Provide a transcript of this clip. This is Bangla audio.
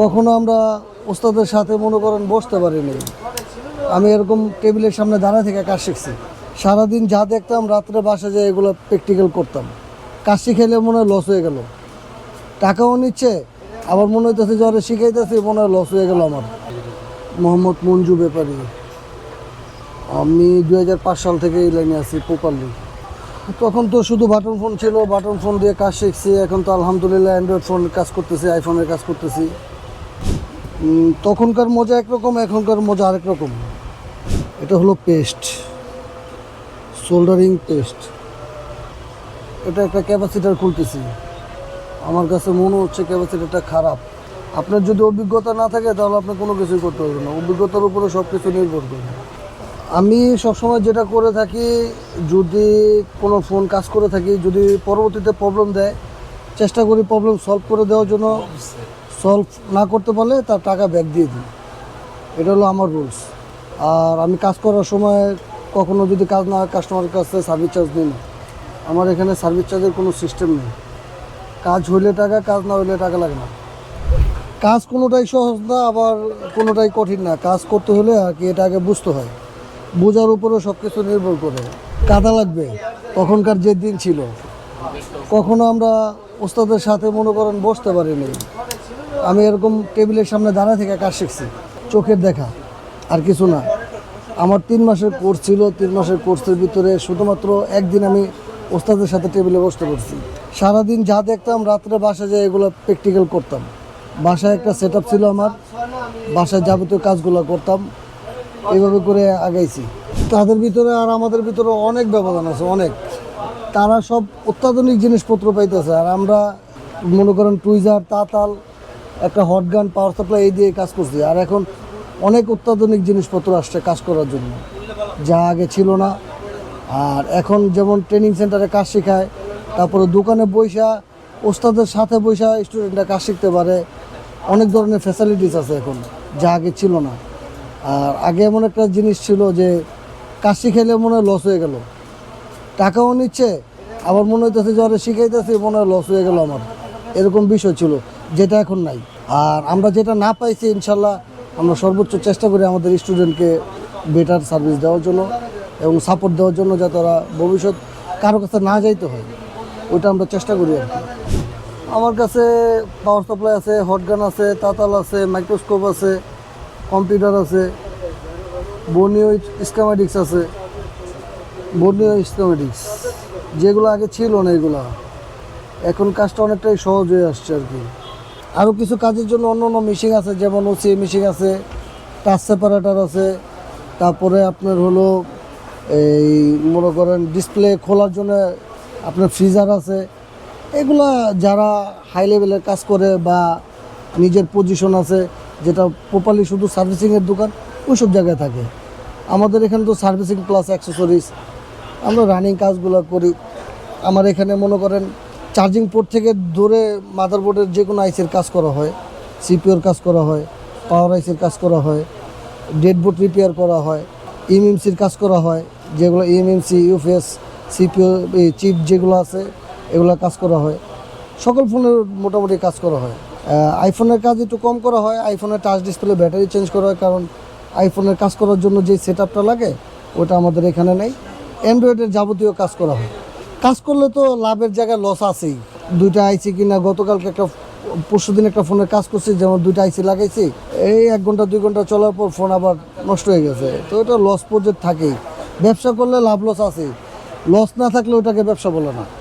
কখনো আমরা ওস্তাদের সাথে মনে করেন বসতে পারিনি। আমি এরকম টেবিলের সামনে দাঁড়া থেকে কাজ শিখছি। সারাদিন যা দেখতাম, রাত্রে বাসা যেয়ে এগুলো প্র্যাকটিক্যাল করতাম। কাজ শিখাইলে মনে হয় লস হয়ে গেল। টাকাও নিচ্ছে, আবার মনে হইতেছে ওরা শিখাইতেছে মনে হয় লস হয়ে গেল আমার। মোহাম্মদ মঞ্জু ব্যাপারী। আমি দু হাজার পাঁচ সাল থেকে এই লাইনে আছি, প্রপারলি। তখন তো শুধু বাটন ফোন ছিল বাটন ফোন দিয়ে কাজ শিখছি, এখন তো আলহামদুলিল্লাহ অ্যান্ড্রয়েড ফোন কাজ করতেছি আইফোনের কাজ করতেছি। তখনকার মজা একরকম, এখনকার মজা আরেক রকম। এটা হলো পেস্ট সোল্ডারিং পেস্ট এটা একটা ক্যাপাসিটার খুলতেছি। আমার কাছে মনে হচ্ছে ক্যাপাসিটারটা খারাপ। আপনার যদি অভিজ্ঞতা না থাকে, তাহলে আপনি কোনো কিছুই করতে পারবেন না। অভিজ্ঞতার উপরে সব কিছু নির্ভর করবে আমি সবসময় যেটা করে থাকি, যদি কোনো ফোন কাজ করে থাকি, যদি পরবর্তীতে প্রবলেম দেয়, চেষ্টা করি প্রবলেম সলভ করে দেওয়ার জন্য। সলভ না করতে পারলে তার টাকা ব্যাক দিয়ে দিই। এটা হলো আমার রুলস আর আমি কাজ করার সময় কখনো যদি কাজ না হয় কাস্টমারের কাছে সার্ভিস চার্জ নিই না। আমার এখানে সার্ভিস চার্জের কোনো সিস্টেম নেই। কাজ হইলে টাকা, কাজ না হইলে টাকা লাগে না। কাজ কোনোটাই সহজ না, আবার কোনোটাই কঠিন না। কাজ করতে হলে আর কি, এটা আগে বুঝতে হয়। বোঝার উপরে সব কিছু নির্ভর করে। কাদা লাগবে, তখনকার যে দিন ছিল। কখনো আমরা ওস্তাদের সাথে মনে করেন বসতে পারিনি। আমি এরকম টেবিলের সামনে দাঁড়া থেকে কাজ শিখছি, চোখের দেখা, আর কিছু না। আমার তিন মাসের কোর্স ছিল, তিন মাসের কোর্সের ভিতরে শুধুমাত্র একদিন আমি ওস্তাদের সাথে টেবিলে বসতে পারছি। সারাদিন যা দেখতাম, রাত্রে বাসায় যেয়ে এগুলো প্র্যাকটিক্যাল করতাম। বাসায় একটা সেট ছিল আমার, বাসায় যাবতীয় কাজগুলো করতাম। এইভাবে করে আগাইছি। তাদের ভিতরে আর আমাদের ভিতরে অনেক ব্যবধান আছে, অনেক। তারা সব অত্যাধুনিক জিনিসপত্র পাইতেছে। আর আমরা মনে করেন টুইজার, তাতাল, একটা হট গান, পাওয়ার সাপ্লাই এই দিয়ে কাজ করছি। আর এখন অনেক অত্যাধুনিক জিনিসপত্র আসছে কাজ করার জন্য। যা আগে ছিল না। আর এখন যেমন ট্রেনিং সেন্টারে কাজ শেখায়, তারপরে দোকানে বৈশা ওস্তাদের সাথে বৈশা স্টুডেন্টরা কাজ শিখতে পারে। অনেক ধরনের ফ্যাসিলিটিস আছে এখন, যা আগে ছিল না। আর আগে এমন একটা জিনিস ছিল যে কাশি খেলে মনে হয় লস হয়ে গেল। টাকাও নিচ্ছে, আবার মনে হইতেছে যে শিখাইতেছে, মনে হয় লস হয়ে গেল আমার। এরকম বিষয় ছিল, যেটা এখন নাই। আর আমরা যেটা না পাইছি, ইনশাল্লাহ, আমরা সর্বোচ্চ চেষ্টা করি আমাদের স্টুডেন্টকে বেটার সার্ভিস দেওয়ার জন্য এবং সাপোর্ট দেওয়ার জন্য যাতে ওরা ভবিষ্যৎ কারও কাছে না যাইতে হয়। ওইটা আমরা চেষ্টা করি আর কি। আমার কাছে পাওয়ার সাপ্লাই আছে হটগান আছে, তাতাল আছে মাইক্রোস্কোপ আছে কম্পিউটার আছে বর্নিও স্কামেটিক্স আছে বর্নিও স্কামেটিক্স যেগুলো আগে ছিল না এগুলো। এখন কাজটা অনেকটাই সহজ হয়ে আসছে আর কি। আরও কিছু কাজের জন্য অন্য অন্য মেশিন আছে, যেমন ওসি মেশিন আছে টাচ সেপারেটার আছে, তারপরে আপনার হলো এই মনে করেন ডিসপ্লে খোলার জন্য আপনার ফ্রিজার আছে। এগুলা যারা হাই লেভেলের কাজ করে বা নিজের পজিশন আছে যেটা প্রপারলি শুধু সার্ভিসিংয়ের দোকান, ওইসব জায়গায় থাকে। আমাদের এখানে তো সার্ভিসিং প্লাস অ্যাক্সেসরিজ আমরা রানিং কাজগুলো করি। আমার এখানে মনে করেন চার্জিং পোর্ট থেকে ধরে মাদারবোর্ডের যে কোনো আইসের কাজ করা হয় সিপিওর কাজ করা হয় পাওয়ার আইসির কাজ করা হয় ডেডবোর্ড রিপেয়ার করা হয় ইএমএমসির কাজ করা হয়, যেগুলো ইএমএমসি ইউএফএস সিপিও চিপ যেগুলো আছে, এগুলো কাজ করা হয়। সকল ফোনের মোটামুটি কাজ করা হয়। আইফোনের কাজ একটু কম করা হয় আইফোনের টাচ ডিসপ্লে ব্যাটারি চেঞ্জ করা হয়, কারণ আইফোনের কাজ করার জন্য যে সেট লাগে, ওটা আমাদের এখানে নেই। অ্যান্ড্রয়েডের যাবতীয় কাজ করা হয়। কাজ করলে তো লাভের জায়গায় লস আছেই। দুইটা আইসি কিনা, গতকালকে একটা পরশু দিন একটা ফোনের কাজ করছি, যেমন দুইটা আইসি লাগাইছি, এই এক ঘণ্টা, দুই ঘণ্টা চলার পর ফোন আবার নষ্ট হয়ে গেছে। তো এটা লস পর্যন্ত থাকেই। ব্যবসা করলে লাভ লস আছে লস না থাকলে ওটাকে ব্যবসা বলে না।